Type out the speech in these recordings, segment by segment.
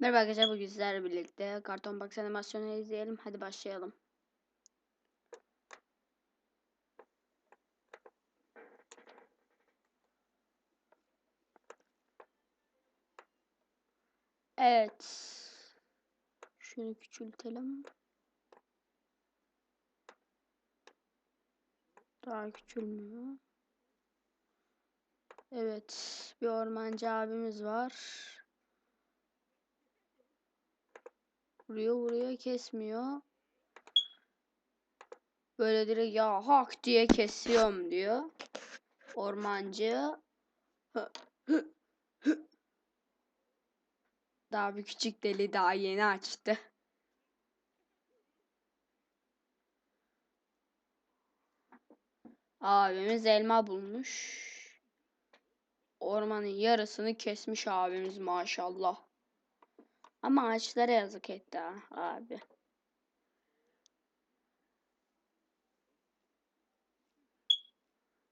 Merhaba arkadaşlar bugün sizlerle birlikte Karton Box animasyonu izleyelim. Hadi başlayalım. Evet. Şunu küçültelim. Daha küçülmüyor. Evet. Bir ormancı abimiz var. Vuruyor vuruyor kesmiyor. Böyle direkt ya hak diye kesiyorum diyor. Ormancı. Daha bir küçük deli daha yeni açtı. Abimiz elma bulmuş. Ormanın yarısını kesmiş abimiz maşallah. Ama ağaçlara yazık etti abi.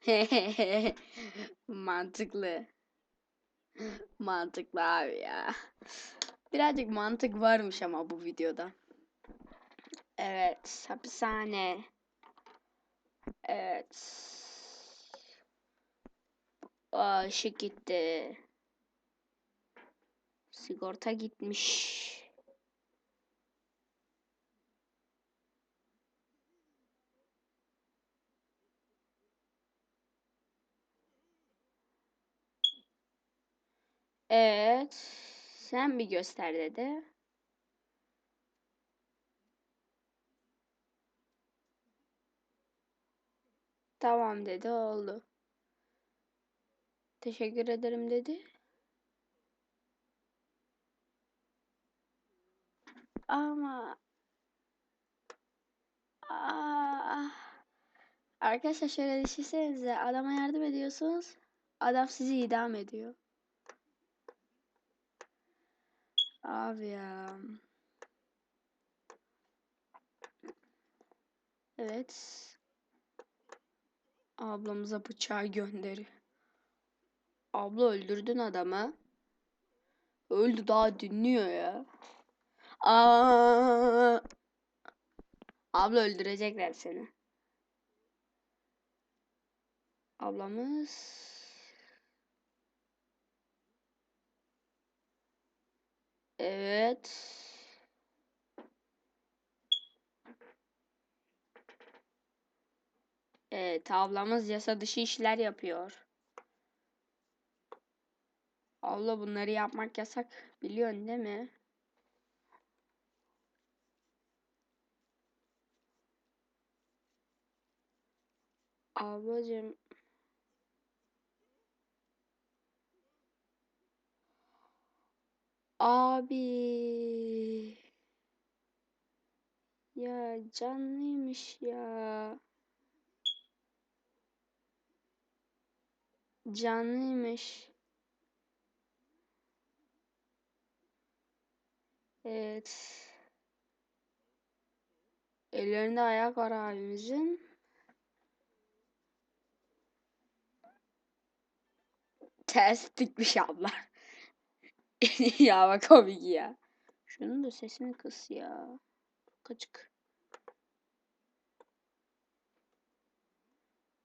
Mantıklı. Mantıklı abi ya. Birazcık mantık varmış ama bu videoda. Evet, hapishane. Evet. Aa, ışık gitti. Sigorta gitmiş. Evet. Sen bir göster dedi. Tamam dedi oldu. Teşekkür ederim dedi. Ama Aa, arkadaşlar şöyle düşünsenize adama yardım ediyorsunuz. Adam sizi idam ediyor. Abi ya. Evet. Ablamıza bıçağı gönderi. Abla öldürdün adamı. Öldü daha dinliyor ya. Aa. Abla öldürecekler seni. Ablamız Evet. Evet, ablamız yasa dışı işler yapıyor. Abla bunları yapmak yasak. Biliyorsun değil mi? Ablacığım Abi. Ya canlıymış ya. Canlıymış. Evet. Ellerinde ayak var abimizin. Ters dikmiş abla. ya bak komik ya. Şunun da sesini kıs ya. Kaçık.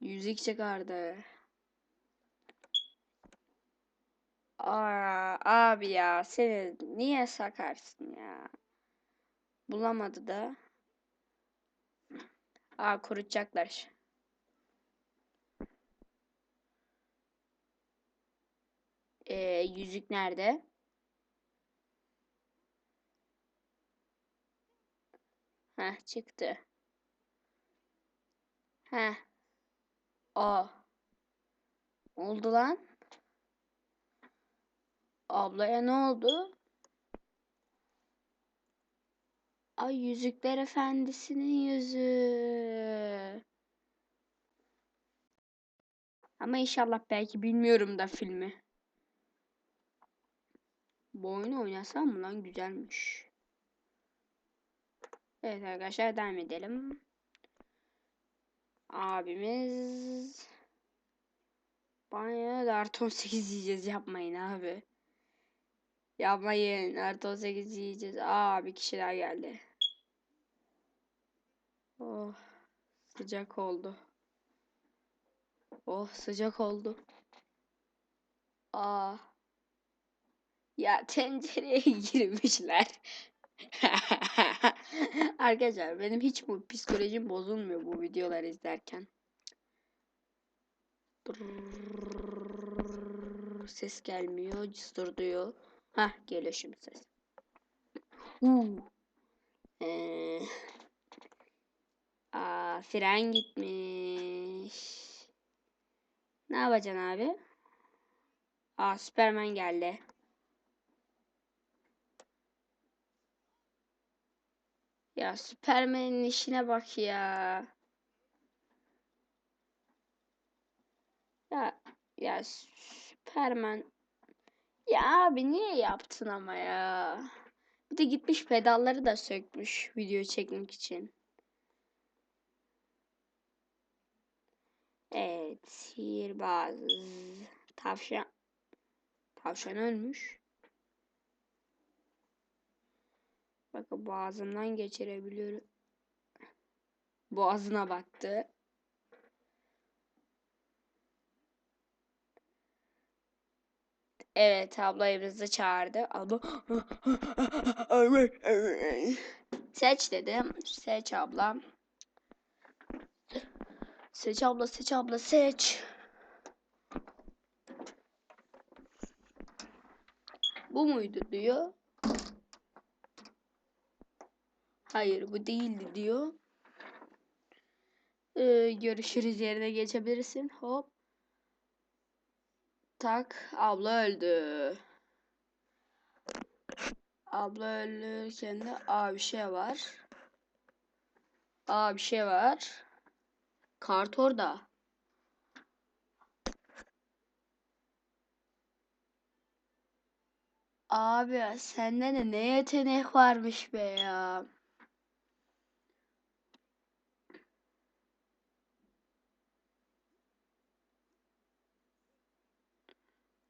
Yüzük çıkardı. Aa, abi ya seni niye sakarsın ya? Bulamadı da. Aa kurutacaklar. Ee, yüzük nerede? Heh çıktı. Heh. Aa. Oldu lan. Ablaya ne oldu? Ay Yüzükler Efendisi'nin yüzü. Ama inşallah belki bilmiyorum da filmi. Bu oyunu oynasam mı lan güzelmiş. Evet arkadaşlar devam edelim. Abimiz banyoya da artı 18 yiyeceğiz yapmayın abi. Yapmayın. Artı 18 yiyeceğiz. Aa bir kişi daha geldi. Oh sıcak oldu. Oh sıcak oldu. Aa. Ya tencereye girmişler. Arkadaşlar benim hiç bu psikolojim bozulmuyor bu videoları izlerken. Ses gelmiyor, cısır diyor. Hah geliyor şimdi ses. Uuu. Ee, aa, fren gitmiş. Ne yapacaksın abi? Aa Süperman geldi. Ya Süpermen'in işine bak ya. Ya ya Süpermen. Ya abi niye yaptın ama ya? Bir de gitmiş pedalları da sökmüş video çekmek için. Evet, sihirbaz. Tavşan. Tavşan ölmüş. Bakın boğazımdan geçirebiliyorum. Boğazına battı. Evet abla evimize çağırdı. Abla seç dedim. Seç abla. Seç abla seç abla seç. Bu muydu diyor. Hayır bu değildi diyor. Ee, görüşürüz yerine geçebilirsin. Hop. Tak abla öldü. Abla ölürken de A bir şey var. A bir şey var. Kart orada. Abi sende de ne yetenek varmış be ya.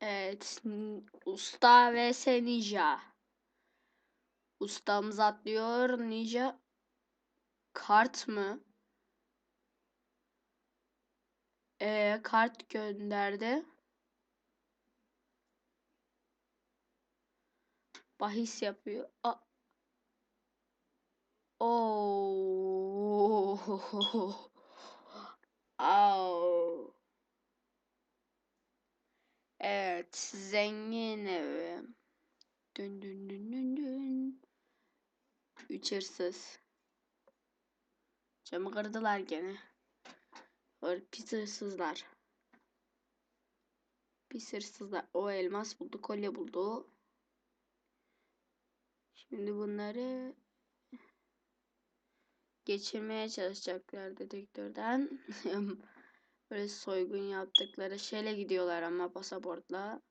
Evet. Usta vs Ninja. Ustamız atlıyor. Ninja kart mı? Ee, kart gönderdi. Bahis yapıyor. A Oo. Au. Evet, zengin evi. Dün dün dün dün dün. Üç hırsız. Camı kırdılar gene. Or pis hırsızlar. Pis hırsızlar. O elmas buldu, kolye buldu. Şimdi bunları geçirmeye çalışacaklar dedektörden. Böyle soygun yaptıkları şeyle gidiyorlar ama pasaportla.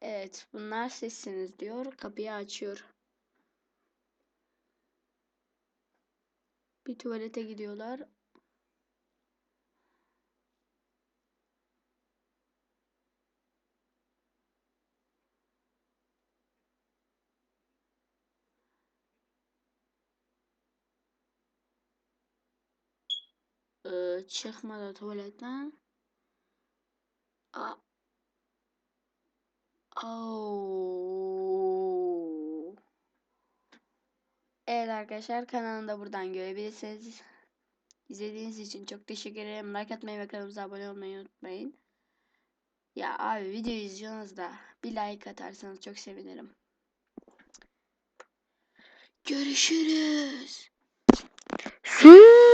Evet, bunlar sizsiniz diyor. Kapıyı açıyor. Bir tuvalete gidiyorlar. Ee, çıkmadı tuvaletten. A. Evet arkadaşlar kanalını da buradan görebilirsiniz. İzlediğiniz için çok teşekkür ederim. Like atmayı ve kanalımıza abone olmayı unutmayın. Ya abi video izliyorsunuz da bir like atarsanız çok sevinirim. Görüşürüz. Su.